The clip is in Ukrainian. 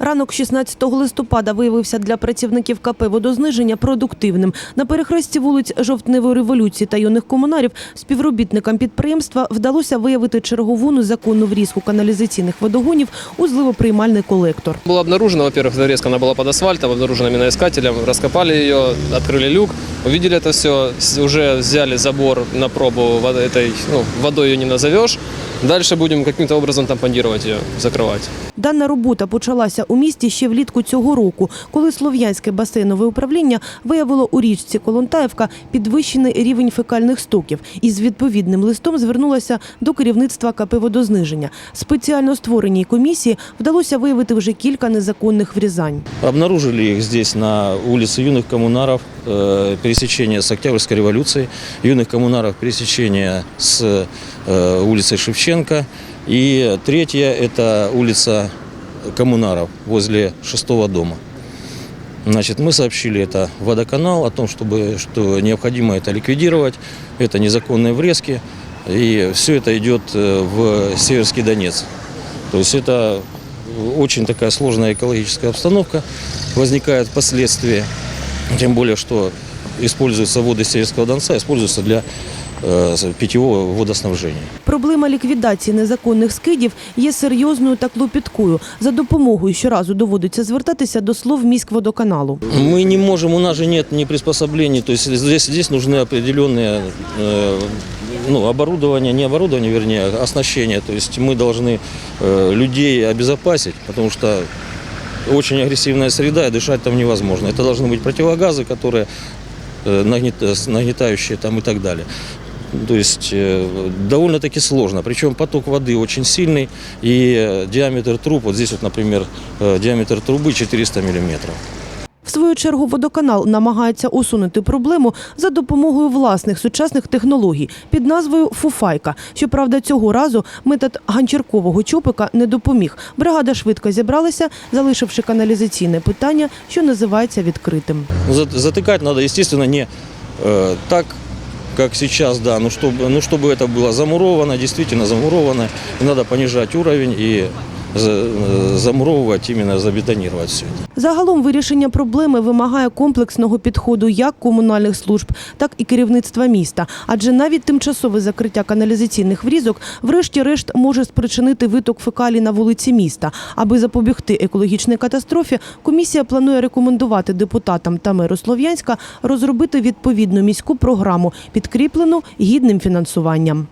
Ранок 16 листопада виявився для працівників КП водозниження продуктивним. На перехресті вулиць Жовтневої революції та юних комунарів співробітникам підприємства вдалося виявити чергову незаконну врізку каналізаційних водогонів у зливоприймальний колектор. Было обнаружено, во-первых, врезка она была под асфальтом, обнаружена миноискателем, раскопали ее, открыли люк, увидели это все, уже взяли забор на пробу воды этой, ну, водой ее не назовешь. Дальше будем каким-то образом тампонировать ее, закрывать. Дана робота почалася у місті ще влітку цього року, коли Слов'янське басейнове управління виявило у річці Колонтаївка підвищений рівень фекальних стоків і з відповідним листом звернулася до керівництва КП «Водозниження». Спеціально створеній комісії вдалося виявити вже кілька незаконних врізань. Обнаружили их здесь на улице юных коммунаров, э, пересечение с Октябрьской революцией, юных коммунаров пересечение с э, улицей Шевченко. И третье – это улица коммунаров возле шестого дома. Значит, мы сообщили это водоканал о том, чтобы, что необходимо это ликвидировать. Это незаконные врезки. И все это идет э, в Северский Донец. То есть это очень такая сложная экологическая обстановка возникает впоследствии. Тем более, что используются воды Северского Донца, используются для э, питьевого водоснабжения. Проблема ліквідації незаконних скидів є серйозною та клопіткою. За допомогою щоразу доводиться звертатися до слов міськводоканалу. Мы не можем, у нас же нет ни приспособлений, то есть здесь, здесь нужны определенные э, ну, оборудование, не оборудование, вернее, а оснащение. То есть мы должны э, людей обезопасить, потому что очень агрессивная среда, и дышать там невозможно. Это должны быть противогазы, которые э, нагнет- нагнетающие там и так далее. То есть э, довольно-таки сложно. Причем поток воды очень сильный, и э, диаметр труб, вот здесь вот, например, э, диаметр трубы 400 миллиметров. В свою чергу водоканал намагається усунути проблему за допомогою власних сучасних технологій під назвою Фуфайка. Щоправда, цього разу метод ганчіркового чопика не допоміг. Бригада швидко зібралася, залишивши каналізаційне питання, що називається відкритим. Ну, за- Затыкать надо, естественно, не э, так, как сейчас, да, ну чтобы, ну, чтобы это было замуровано, действительно замуровано. И надо понижать уровень и за- э, замуровывать, именно забетонировать все это. Загалом вирішення проблеми вимагає комплексного підходу як комунальних служб, так і керівництва міста. Адже навіть тимчасове закриття каналізаційних врізок, врешті-решт, може спричинити виток фекалій на вулиці міста. Аби запобігти екологічній катастрофі, комісія планує рекомендувати депутатам та меру Слов'янська розробити відповідну міську програму, підкріплену гідним фінансуванням.